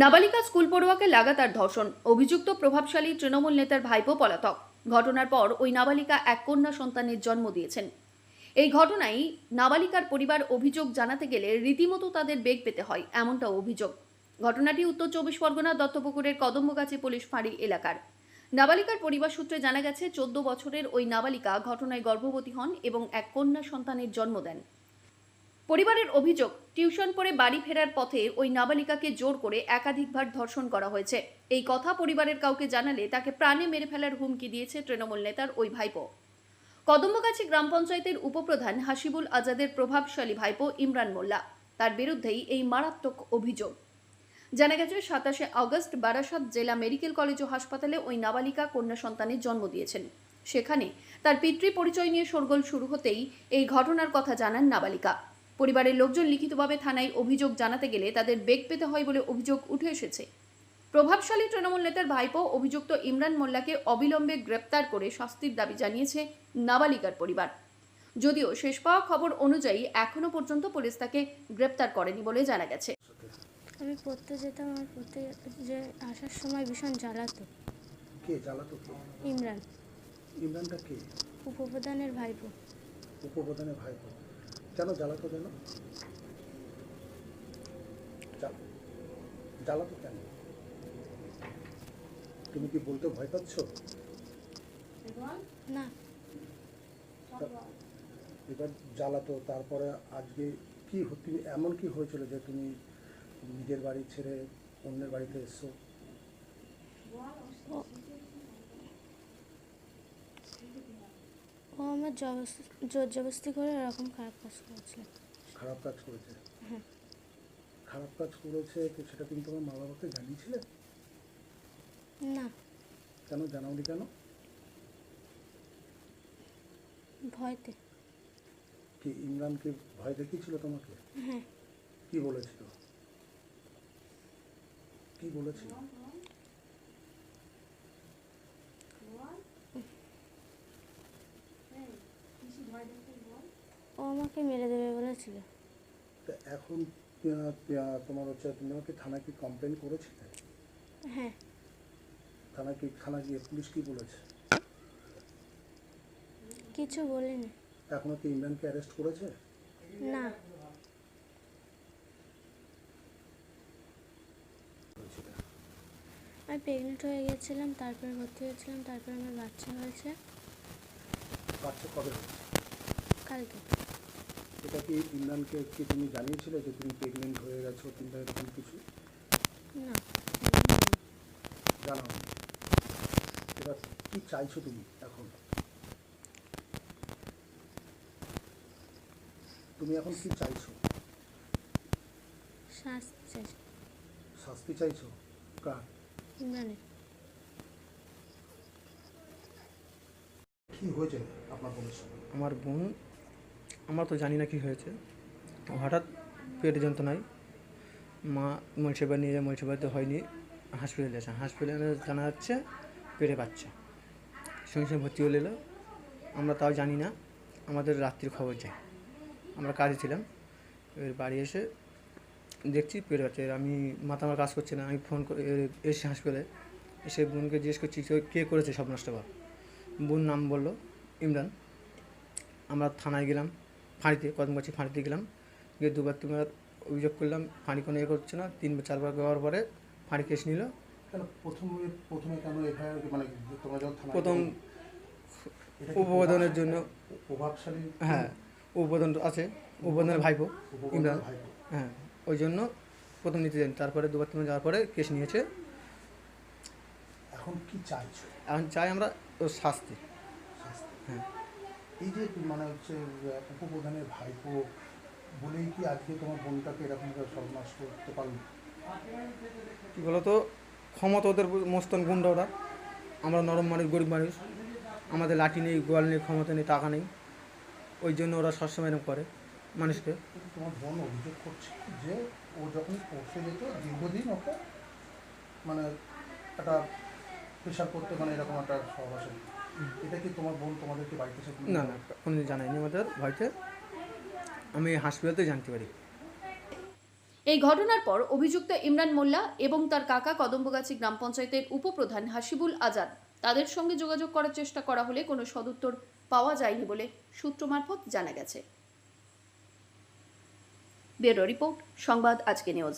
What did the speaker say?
নাবালিকা স্কুল পড়ুয়াকে লাগাতার ধর্ষণ। অভিযুক্ত প্রভাবশালী তৃণমূল নেতার ভাইপো পলাতক। ঘটনার পর ওই নাবালিকা এক কন্যা সন্তানের জন্ম দিয়েছেন। এই ঘটনায় নাবালিকার পরিবার অভিযোগ জানাতে গেলে রীতিমতো তাদের বেগ পেতে হয়, এমনটাও অভিযোগ। ঘটনাটি উত্তর চব্বিশ পরগনা দত্তপুকুরের কদম্বগাছি পুলিশ ফাঁড়ি এলাকার। নাবালিকার পরিবার সূত্রে জানা গেছে, চোদ্দ বছরের ওই নাবালিকা ঘটনায় গর্ভবতী হন এবং এক কন্যা সন্তানের জন্ম দেন। পরিবারের অভিযোগ, টিউশন পড়ে বাড়ি ফেরার পথে ওই নাবালিকাকে জোর করে একাধিকবার ধর্ষণ করা হয়েছে। এই কথা পরিবারের কাউকে জানালে তাকে প্রাণে মেরে ফেলার হুমকি দিয়েছে তৃণমূল নেতার ওই ভাইপো। কদম্বগাছি গ্রাম পঞ্চায়েতের উপপ্রধান হাসিবুল আজাদের প্রভাবশালী ভাইপো ইমরান মোল্লা। তার বিরুদ্ধেই এই মারাত্মক অভিযোগ। জানা গেছে, সাতাশে আগস্ট বারাসাত জেলা মেডিকেল কলেজ ও হাসপাতালে ওই নাবালিকা কন্যা সন্তানের জন্ম দিয়েছেন। সেখানে তার পিতৃ পরিচয় নিয়ে শোরগোল শুরু হতেই এই ঘটনার কথা জানান নাবালিকা। পরিবারের লোকজন লিখিতভাবে থানায় অভিযোগ জানাতে গেলে তাদের বেগ পেতে হয় বলে অভিযোগ উঠে এসেছে। প্রভাবশালী তৃণমূল নেতার ভাইপো অভিযুক্ত ইমরান মোল্লাকে অবিলম্বে গ্রেপ্তার করে শাস্তির দাবি জানিয়েছে নাবালিকার পরিবার। যদিও শেষ পাওয়া খবর অনুযায়ী এখনও পর্যন্ত পুলিশ তাকে গ্রেপ্তার করেনি বলে জানা গেছে। আমি পড়তে যেতাম আমার পড়তে যে আসার সময় ভীষণ জ্বালাতো। কে জ্বালাতো? কে? ইমরান। ইমরানটা কে? উপপ্রধানের ভাইপো। উপপ্রধানের ভাই কেন জ্বালাতো কেন জ্বাল- জ্বালাতো কেন? তুমি কি বলতে ভয় পাচ্ছ? না। এবার জ্বালাতো তারপরে আজকে কি হ- তুমি এমন কি হয়েছিল যে তুমি নিজের বাড়ি ছেড়ে অন্যের বাড়িতে এসছো ও ও আমার জোর জবস্তি করে এরকম খারাপ কাজ করেছিল খারাপ কাজ করেছে? হ্যাঁ। খারাপ কাজ করেছে তো সেটা তুমি তোমার মা বাবাকে জানিয়েছিলে? না। কেন জানাওনি কেন? ভয়তে। কি ইমরানকে ভয় দেখিয়েছিল তোমাকে? হ্যাঁ। কি বলেছিল? কি বলেছিল ও আমাকে মেরে দেবে বলেছিল। তো এখন আহ, তোমার হচ্ছে তুমি আমাকে থানায় কি কমপ্লেন করেছিলে? হ্যাঁ। থানায় কি থানা গিয়ে পুলিশ কি বলেছে? কিছু বলিনি। এখনও কি ইমরানকে অ্যারেস্ট করেছে? না। আমি প্রেগনেন্ট হয়ে গেছিলাম তারপরে ভর্তি হয়েছিলাম তারপরে আমার বাচ্চা হয়েছে। বাচ্চা কবে হয়েছে? কালকে। এটা কি ইমরানকে কি তুমি জানিয়েছিলে যে তুমি প্রেগনেন্ট হয়ে গেছো কিংবা এরকম কিছু? না। জানাও। এবার কি চাইছো তুমি এখন? তুমি এখন কি চাইছো? শ্বাস চাই শাস্তি চাইছো? কার? ইমরানের। কি হয়েছে আপনার বোনের সঙ্গে? আমার বোন আমরা তো জানি না কি হয়েছে। হঠাৎ পেট যন্ত্রণায় মা মলসেবা নিয়ে যায় মলসেবাতে হয়নি। হসপিটালে আছে হাসপাতালে জানা যাচ্ছে পেটে বাচ্চা। সঙ্গে সঙ্গে ভর্তি হয়ে এলো আমরা তাও জানি না। আমাদের রাত্রির খবর যায় আমরা কাজে ছিলাম। এবার বাড়ি এসে দেখছি পেটে বাচ্চা। আমি মাথা আমার কাজ করছে না। আমি ফোন করে এসে হাসপাতালে। এসে বোনকে জিজ্ঞেস করছি "কে- করেছে সব নষ্ট বোন নাম বলল, ইমরান। আমরা থানায় গেলাম। ফাঁড়িতে কদম গাছি ফাঁড়িতে গেলাম। গিয়ে দুবার তিনবার অভিযোগ করলাম ফাঁড়ি কোনো ইয়ে করছে না। তিনবার চারবার যাওয়ার পরে ফাঁড়ি কেস নিল। প্রথমে প্রথমে কেন এফআইআর মানে তোমরা যখন প্রথম এটা উপবোধনের জন্য প্রভাবশালী? হ্যাঁ উপবোধন আছে। উপবোধনের ভাইপো ইমরান। হ্যাঁ ওই জন্য প্রথম নিতে যান তারপরে দুবার তিনবার যাওয়ার পরে কেস নিয়েছে। এখন কি চাইছো? এখন চাই আমরা ওর শাস্তি। শাস্তি? হ্যাঁ। এই যে মানে হচ্ছে উপপ্রধানের ভাইপো বলেই কি আজকে তোমার বোনটাকে এরকম করে সর্বনাশ করতে পারল? কী বলতো? ক্ষমতা ওদের মস্তন গুন্ডা ওরা। আমরা নরম মানুষ গরিব মানুষ। আমাদের লাঠি নেই গোয়াল নেই ক্ষমতা নেই টাকা নেই। ওই জন্য ওরা সবসময় এরকম করে মানুষকে। তোমার বোন অভিযোগ করছে যে ও যখন পড়তে যেত দীর্ঘদিন ওকে মানে একটা প্রেশার করতে মানে এরকম একটা স্বভাব আসে এটা কি তোমার বোন তোমাদেরকে বাড়িতে এসে না না কোনো জানায়নি আমাদের ভয়তে আমি হাসপাতালতে জানতে পারি। এই ঘটনার পর অভিযুক্ত ইমরান মোল্লা এবং তার কাকা কদম্বগাছি গ্রাম পঞ্চায়েতের উপপ্রধান হাসিবুল আজাদ তাদের সঙ্গে যোগাযোগ করার চেষ্টা করা হলে কোনো সদুত্তর পাওয়া যায়নি বলে সূত্র মারফত জানা গেছে। ব্যুরো রিপোর্ট সংবাদ আজকে নিউজ।